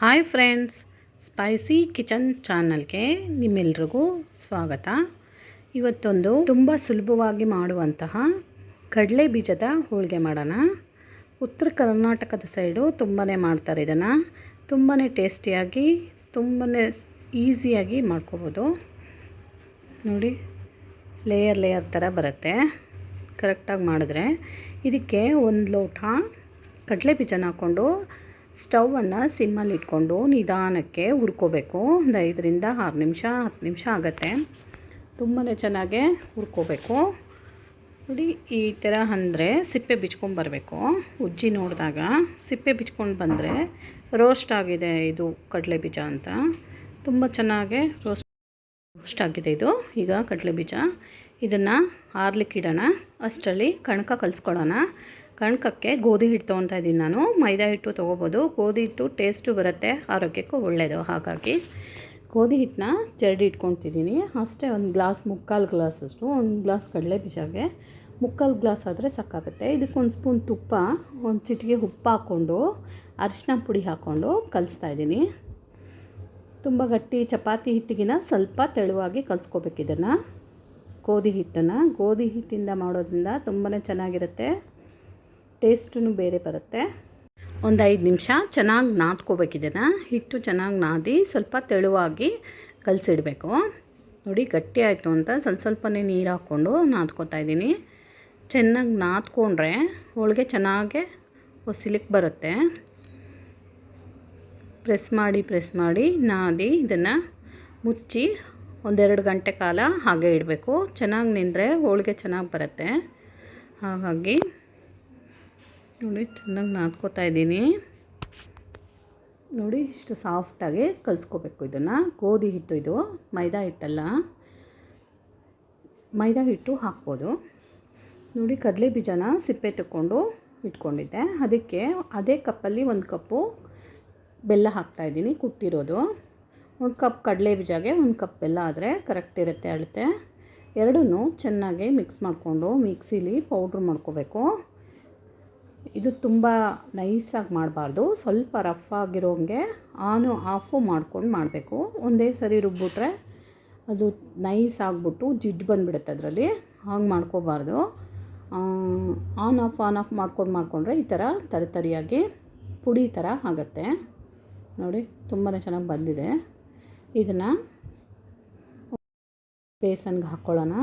Hi friends, spicy kitchen ಚಾನಲ್ಗೆ ನಿಮ್ಮೆಲ್ರಿಗೂ ಸ್ವಾಗತ. ಇವತ್ತೊಂದು ತುಂಬ ಸುಲಭವಾಗಿ ಮಾಡುವಂತಹ ಕಡಲೆ ಬೀಜದ ಹೋಳಿಗೆ ಮಾಡೋಣ. ಉತ್ತರ ಕರ್ನಾಟಕದ ಸೈಡು ತುಂಬಾ ಮಾಡ್ತಾರೆ ಇದನ್ನು. ತುಂಬಾ ಟೇಸ್ಟಿಯಾಗಿ ತುಂಬಾ ಈಸಿಯಾಗಿ ಮಾಡ್ಕೋಬೋದು. ನೋಡಿ, ಲೇಯರ್ ಲೇಯರ್ ಥರ ಬರುತ್ತೆ. ಕರೆಕ್ಟಾಗಿ ಮಾಡಿದ್ರೆ ಇದಕ್ಕೆ ಒಂದು ಲೋಟ ಕಡಲೆ ಬೀಜನ ಹಾಕ್ಕೊಂಡು ಸ್ಟವನ್ನು ಸಿಮ್ಮಲ್ಲಿ ಇಟ್ಕೊಂಡು ನಿಧಾನಕ್ಕೆ ಹುರ್ಕೋಬೇಕು. ಒಂದು ಐದರಿಂದ ಆರು ನಿಮಿಷ, ಹತ್ತು ನಿಮಿಷ ಆಗುತ್ತೆ. ತುಂಬಾ ಚೆನ್ನಾಗೆ ಹುರ್ಕೋಬೇಕು. ನೋಡಿ, ಈ ಥರ ಅಂದರೆ ಸಿಪ್ಪೆ ಬಿಚ್ಕೊಂಡ್ಬರ್ಬೇಕು ಉಜ್ಜಿ ನೋಡಿದಾಗ ಸಿಪ್ಪೆ ಬಿಚ್ಕೊಂಡು ಬಂದರೆ ರೋಸ್ಟ್ ಆಗಿದೆ ಇದು ಕಡಲೆ ಬೀಜ ಅಂತ. ತುಂಬ ಚೆನ್ನಾಗೆ ರೋಸ್ಟ್ ರೋಸ್ಟ್ ಆಗಿದೆ ಇದು. ಈಗ ಕಡಲೆ ಬೀಜ. ಇದನ್ನು ಆರ್ಲಿಕ್ಕಿಡೋಣ ಅಷ್ಟರಲ್ಲಿ ಕಣಕ ಕಲಿಸ್ಕೊಳ್ಳೋಣ. ಕಣಕಕ್ಕೆ ಗೋಧಿ ಹಿಟ್ಟು ತೊಗೊತಾ ಇದ್ದೀನಿ ನಾನು. ಮೈದಾ ಹಿಟ್ಟು ತೊಗೋಬೋದು. ಗೋಧಿ ಹಿಟ್ಟು ಟೇಸ್ಟು ಬರುತ್ತೆ. ಆರೋಗ್ಯಕ್ಕೂ ಒಳ್ಳೆಯದು ಹಾಗಾಗಿ ಗೋಧಿ ಹಿಟ್ಟನ್ನ ಜರಡಿ ಇಟ್ಕೊತಿದ್ದೀನಿ ಅಷ್ಟೇ ಒಂದು ಗ್ಲಾಸ್, ಮುಕ್ಕಾಲು ಗ್ಲಾಸಷ್ಟು ಒಂದು ಗ್ಲಾಸ್ ಕಡಲೆ ಬೀಜಗೆ. ಮುಕ್ಕಾಲು ಗ್ಲಾಸ್ ಆದರೆ ಸಾಕಾಗುತ್ತೆ. ಇದಕ್ಕೆ ಒಂದು ಸ್ಪೂನ್ ತುಪ್ಪ, ಒಂದು ಚಿಟಿಗೆ ಉಪ್ಪು ಹಾಕ್ಕೊಂಡು ಅರಿಶಿನ ಪುಡಿ ಹಾಕ್ಕೊಂಡು ಕಲಿಸ್ತಾ ಇದ್ದೀನಿ. ತುಂಬ ಗಟ್ಟಿ ಚಪಾತಿ ಹಿಟ್ಟಿಗಿನ ಸ್ವಲ್ಪ ತೆಳುವಾಗಿ ಕಲಿಸ್ಕೋಬೇಕು ಇದನ್ನು. ಗೋಧಿ ಹಿಟ್ಟನ್ನು. ಗೋಧಿ ಹಿಟ್ಟಿಂದ ಮಾಡೋದ್ರಿಂದ ತುಂಬಾ ಚೆನ್ನಾಗಿರುತ್ತೆ. ಟೇಸ್ಟೂ ಬೇರೆ ಬರುತ್ತೆ. ಒಂದು ಐದು ನಿಮಿಷ ಚೆನ್ನಾಗಿ ನಾದ್ಕೋಬೇಕು ಇದನ್ನು ಹಿಟ್ಟು ಚೆನ್ನಾಗಿ ನಾದಿ ಸ್ವಲ್ಪ ತೆಳುವಾಗಿ ಕಲಸಿಡಬೇಕು. ನೋಡಿ ಗಟ್ಟಿ ಆಯಿತು ಅಂತ ಸ್ವಲ್ಪ ಸ್ವಲ್ಪನೇ ನೀರು ಹಾಕ್ಕೊಂಡು ನಾದ್ಕೋತಾ ಇದ್ದೀನಿ. ಚೆನ್ನಾಗಿ ನಾದ್ಕೊಂಡ್ರೆ ಹೋಳಿಗೆ ಚೆನ್ನಾಗೆ ಒಸಿಲಿಕ್ಕೆ ಬರುತ್ತೆ. ಪ್ರೆಸ್ ಮಾಡಿ ಪ್ರೆಸ್ ಮಾಡಿ ನಾದಿ ಇದನ್ನು ಮುಚ್ಚಿ ಒಂದೆರಡು ಗಂಟೆ ಕಾಲ ಹಾಗೆ ಇಡಬೇಕು. ಚೆನ್ನಾಗಿ ನಿಂದರೆ ಹೋಳಿಗೆ ಚೆನ್ನಾಗಿ ಬರುತ್ತೆ. ಹಾಗಾಗಿ ನೋಡಿ, ಚೆನ್ನಾಗಿ ನಾದ್ಕೋತಾ ಇದ್ದೀನಿ. ನೋಡಿ, ಇಷ್ಟು ಸಾಫ್ಟಾಗಿ ಕಲಿಸ್ಕೋಬೇಕು ಇದನ್ನು. ಗೋಧಿ ಹಿಟ್ಟು ಇದು, ಮೈದಾ ಹಿಟ್ಟಲ್ಲ. ಮೈದಾ ಹಿಟ್ಟು ಹಾಕ್ಬೋದು. ನೋಡಿ, ಕಡಲೆ ಬೀಜನ ಸಿಪ್ಪೆ ತಗೊಂಡು ಇಟ್ಕೊಂಡಿದ್ದೆ. ಅದಕ್ಕೆ ಅದೇ ಕಪ್ಪಲ್ಲಿ ಒಂದು ಕಪ್ಪು ಬೆಲ್ಲ ಹಾಕ್ತಾಯಿದ್ದೀನಿ ಕುಟ್ಟಿರೋದು. ಒಂದು ಕಪ್ ಕಡಲೆ ಬೀಜಗೆ ಒಂದು ಕಪ್ ಬೆಲ್ಲ ಆದರೆ ಕರೆಕ್ಟ್ ಇರುತ್ತೆ, ಅಳತೆ. ಎರಡೂ ಚೆನ್ನಾಗಿ ಮಿಕ್ಸ್ ಮಾಡಿಕೊಂಡು, ಮಿಕ್ಸಿಲಿ ಪೌಡ್ರ್ ಮಾಡ್ಕೋಬೇಕು. ಇದು ತುಂಬ ನೈಸಾಗಿ ಮಾಡಬಾರ್ದು. ಸ್ವಲ್ಪ ರಫ್ ಆಗಿರೋಂಗೆ ಆನು ಆಫು ಮಾಡ್ಕೊಂಡು ಮಾಡಬೇಕು. ಒಂದೇ ಸರಿ ರುಬ್ಬಿಟ್ರೆ ಅದು ನೈಸ್ ಆಗಿಬಿಟ್ಟು ಜಿಡ್ಡು ಬಂದುಬಿಡುತ್ತೆ ಅದರಲ್ಲಿ. ಹಾಗೆ ಮಾಡ್ಕೋಬಾರ್ದು. ಆನ್ ಆಫ್ ಆನ್ ಆಫ್ ಮಾಡ್ಕೊಂಡು ಮಾಡಿಕೊಂಡ್ರೆ ಈ ಥರ ತರಿತರಿಯಾಗಿ ಪುಡಿ ಥರ ಆಗುತ್ತೆ. ನೋಡಿ ತುಂಬಾ ಚೆನ್ನಾಗಿ ಬಂದಿದೆ. ಇದನ್ನು ಬೇಸನ್ಗೆ ಹಾಕ್ಕೊಳ್ಳೋಣ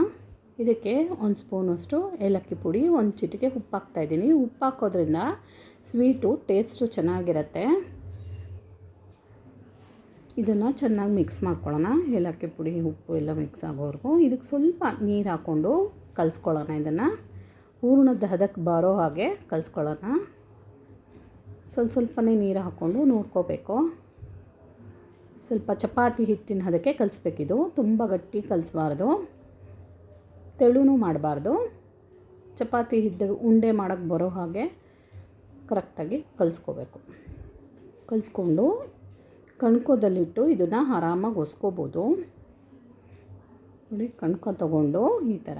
ಇದಕ್ಕೆ ಒಂದು ಸ್ಪೂನಷ್ಟು ಏಲಕ್ಕಿ ಪುಡಿ, ಒಂದು ಚಿಟಿಕೆ ಉಪ್ಪು ಹಾಕ್ತಾಯಿದ್ದೀನಿ ಉಪ್ಪು ಹಾಕೋದ್ರಿಂದ ಸ್ವೀಟು ಟೇಸ್ಟು ಚೆನ್ನಾಗಿರುತ್ತೆ. ಇದನ್ನು ಚೆನ್ನಾಗಿ ಮಿಕ್ಸ್ ಮಾಡ್ಕೊಳ್ಳೋಣ. ಏಲಕ್ಕಿ ಪುಡಿ, ಉಪ್ಪು ಎಲ್ಲ ಮಿಕ್ಸ್ ಆಗೋವರೆಗೂ. ಇದಕ್ಕೆ ಸ್ವಲ್ಪ ನೀರು ಹಾಕ್ಕೊಂಡು ಕಲಿಸ್ಕೊಳ್ಳೋಣ ಇದನ್ನು. ಹೂರ್ಣದ ಹದಕ್ಕೆ ಬರೋ ಹಾಗೆ ಕಲಿಸ್ಕೊಳ್ಳೋಣ. ಸ್ವಲ್ಪ ಸ್ವಲ್ಪನೇ ನೀರು ಹಾಕ್ಕೊಂಡು ನೋಡ್ಕೋಬೇಕು. ಸ್ವಲ್ಪ ಚಪಾತಿ ಹಿಟ್ಟಿನ ಹದಕ್ಕೆ ಕಲಿಸ್ಬೇಕಿದು. ತುಂಬ ಗಟ್ಟಿ ಕಲಿಸ್ಬಾರ್ದು. ತೆಳುನೂ ಮಾಡಬಾರ್ದು. ಚಪಾತಿ ಹಿಟ್ಟು ಉಂಡೆ ಮಾಡೋಕ್ಕೆ ಬರೋ ಹಾಗೆ ಕರೆಕ್ಟಾಗಿ ಕಲಿಸ್ಕೋಬೇಕು. ಕಲಿಸ್ಕೊಂಡು ಕಣ್ಕೋದಲ್ಲಿಟ್ಟು ಇದನ್ನು ಆರಾಮಾಗಿ ಒಸ್ಕೋಬೋದು. ನೋಡಿ, ಕಣ್ಕೊ ತಗೊಂಡು ಈ ಥರ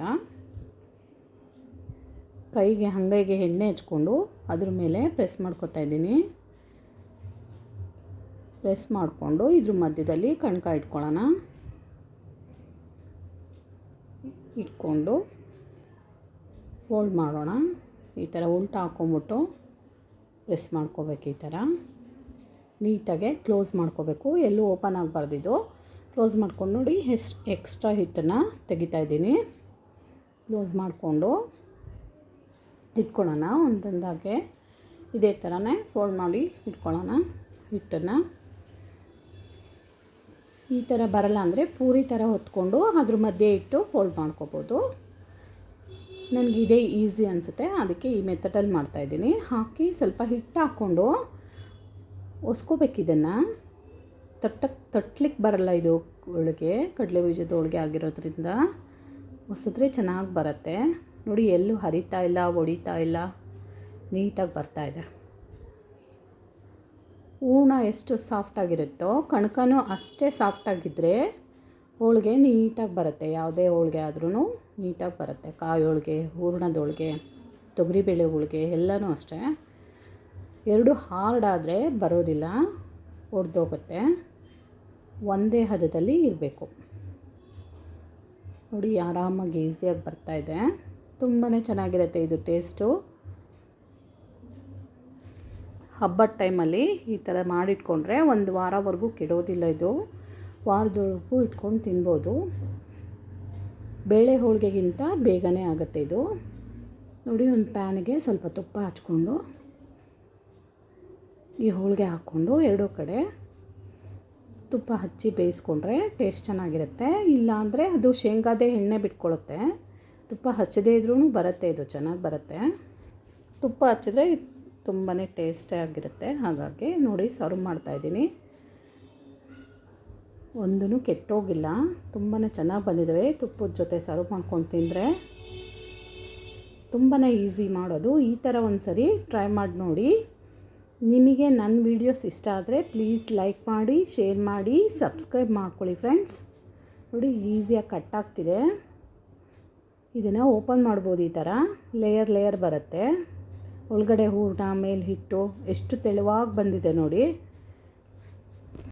ಕೈಗೆ, ಹಂಗೈಗೆ ಎಣ್ಣೆ ಹಚ್ಕೊಂಡು ಅದ್ರ ಮೇಲೆ ಪ್ರೆಸ್ ಮಾಡ್ಕೊತಾ ಇದ್ದೀನಿ. ಪ್ರೆಸ್ ಮಾಡಿಕೊಂಡು ಇದ್ರ ಮಧ್ಯದಲ್ಲಿ ಕಣ್ಕ ಇಟ್ಕೊಳ್ಳೋಣ. ಇಟ್ಕೊಂಡು ಫೋಲ್ಡ್ ಮಾಡೋಣ. ಈ ಥರ ಉಲ್ಟ ಹಾಕ್ಕೊಂಬಿಟ್ಟು ಪ್ರೆಸ್ ಮಾಡ್ಕೋಬೇಕು ಈ ಥರ. ನೀಟಾಗೆ ಕ್ಲೋಸ್ ಮಾಡ್ಕೋಬೇಕು. ಎಲ್ಲೂ ಓಪನ್ ಆಗಬಾರ್ದಿದ್ದು ಕ್ಲೋಸ್ ಮಾಡ್ಕೊಂಡು ನೋಡಿ ಎಷ್ಟು ಎಕ್ಸ್ಟ್ರಾ ಹಿಟ್ಟನ್ನು ತೆಗಿತಾ ಇದ್ದೀನಿ. ಕ್ಲೋಸ್ ಮಾಡಿಕೊಂಡು ಇಟ್ಕೊಳ್ಳೋಣ ಒಂದೊಂದಾಗೆ. ಇದೇ ಥರನೇ ಫೋಲ್ಡ್ ಮಾಡಿ ಇಟ್ಕೊಳ್ಳೋಣ ಹಿಟ್ಟನ್ನು. ಈ ಥರ ಬರಲ್ಲ ಅಂದರೆ ಪೂರಿ ಥರ ಹೊತ್ಕೊಂಡು ಅದ್ರ ಮಧ್ಯೆ ಇಟ್ಟು ಫೋಲ್ಡ್ ಮಾಡ್ಕೋಬೋದು. ನನಗೆ ಇದೇ ಈಸಿ ಅನಿಸುತ್ತೆ. ಅದಕ್ಕೆ ಈ ಮೆಥಡಲ್ಲಿ ಮಾಡ್ತಾಯಿದ್ದೀನಿ ಹಾಕಿ ಸ್ವಲ್ಪ ಹಿಟ್ಟು ಹಾಕ್ಕೊಂಡು ಒಸ್ಕೋಬೇಕು ಇದನ್ನು. ತಟ್ಟಕ್ಕೆ ತಟ್ಲಿಕ್ಕೆ ಬರಲ್ಲ ಇದು ಒಳಗೆ, ಕಡಲೆ ಬೀಜದ ಹೋಳಿಗೆ ಆಗಿರೋದ್ರಿಂದ. ಹೊಸಿದ್ರೆ ಚೆನ್ನಾಗಿ ಬರುತ್ತೆ. ನೋಡಿ ಎಲ್ಲೂ ಹರಿತಾ ಇಲ್ಲ, ಒಡಿತಾ ಇಲ್ಲ. ನೀಟಾಗಿ ಬರ್ತಾಯಿದೆ ಹೂರ್ಣ ಎಷ್ಟು ಸಾಫ್ಟಾಗಿರುತ್ತೋ ಕಣಕನೂ ಅಷ್ಟೇ ಸಾಫ್ಟಾಗಿದ್ದರೆ ಹೋಳಿಗೆ ನೀಟಾಗಿ ಬರುತ್ತೆ. ಯಾವುದೇ ಹೋಳಿಗೆ ಆದ್ರೂ ನೀಟಾಗಿ ಬರುತ್ತೆ. ಕಾಯಿ ಹೋಳಿಗೆ, ಹೂರ್ಣದ ಹೋಳಿಗೆ, ತೊಗರಿಬೇಳೆ ಹೋಳಿಗೆ ಎಲ್ಲನೂ ಅಷ್ಟೇ. ಎರಡು ಹಾರ್ಡ್ ಆದರೆ ಬರೋದಿಲ್ಲ, ಒಡೆದೋಗುತ್ತೆ. ಒಂದೇ ಹದದಲ್ಲಿ ಇರಬೇಕು. ನೋಡಿ, ಆರಾಮಾಗಿ ಈಸಿಯಾಗಿ ಬರ್ತಾಯಿದೆ ತುಂಬಾ ಚೆನ್ನಾಗಿರುತ್ತೆ ಇದು ಟೇಸ್ಟು ಹಬ್ಬದ ಟೈಮಲ್ಲಿ ಈ ಥರ ಮಾಡಿಟ್ಕೊಂಡ್ರೆ ಒಂದು ವಾರವರೆಗೂ ಕೆಡೋದಿಲ್ಲ ಇದು. ವಾರದೊಳಗೂ ಇಟ್ಕೊಂಡು ತಿನ್ಬೋದು. ಬೇಳೆ ಹೋಳಿಗೆಗಿಂತ ಬೇಗನೆ ಆಗುತ್ತೆ ಇದು. ನೋಡಿ, ಒಂದು ಪ್ಯಾನಿಗೆ ಸ್ವಲ್ಪ ತುಪ್ಪ ಹಚ್ಕೊಂಡು, ಈ ಹೋಳಿಗೆ ಹಾಕ್ಕೊಂಡು ಎರಡೂ ಕಡೆ ತುಪ್ಪ ಹಚ್ಚಿ ಬೇಯಿಸ್ಕೊಂಡ್ರೆ ಟೇಸ್ಟ್ ಚೆನ್ನಾಗಿರುತ್ತೆ. ಇಲ್ಲಾಂದರೆ ಅದು ಶೇಂಗಾದೇ ಎಣ್ಣೆ ಬಿಟ್ಕೊಳ್ಳುತ್ತೆ ತುಪ್ಪ ಹಚ್ಚದೇ ಇದ್ರೂ ಬರುತ್ತೆ ಇದು, ಚೆನ್ನಾಗಿ ಬರುತ್ತೆ. ತುಪ್ಪ ಹಚ್ಚಿದ್ರೆ ತುಂಬಾ ಟೇಸ್ಟೇ ಆಗಿರುತ್ತೆ. ಹಾಗಾಗಿ ನೋಡಿ ಸರ್ವ್ ಮಾಡ್ತಾಯಿದ್ದೀನಿ ಒಂದೂ ಕೆಟ್ಟೋಗಿಲ್ಲ. ತುಂಬಾ ಚೆನ್ನಾಗಿ ಬಂದಿದ್ದಾವೆ ತುಪ್ಪದ ಜೊತೆ ಸರ್ವ್ ಮಾಡ್ಕೊಂಡು ತಿಂದರೆ ತುಂಬಾ ಈಸಿ ಮಾಡೋದು. ಈ ಥರ ಒಂದು ಸರಿ ಟ್ರೈ ಮಾಡಿ ನೋಡಿ. ನಿಮಗೆ ನನ್ನ ವೀಡಿಯೋಸ್ ಇಷ್ಟ ಆದರೆ ಪ್ಲೀಸ್ ಲೈಕ್ ಮಾಡಿ, ಶೇರ್ ಮಾಡಿ, ಸಬ್ಸ್ಕ್ರೈಬ್ ಮಾಡ್ಕೊಳ್ಳಿ ಫ್ರೆಂಡ್ಸ್. ನೋಡಿ ಈಸಿಯಾಗಿ ಕಟ್ ಆಗ್ತಿದೆ. ಇದನ್ನು ಓಪನ್ ಮಾಡ್ಬೋದು ಈ ಥರ ಲೇಯರ್ ಲೇಯರ್ ಬರುತ್ತೆ. ಒಳಗಡೆ ಹೂರಣ ಮೇಲೆ ಹಿಟ್ಟು ಎಷ್ಟು ತೆಳುವಾಗಿ ಬಂದಿದೆ ನೋಡಿ.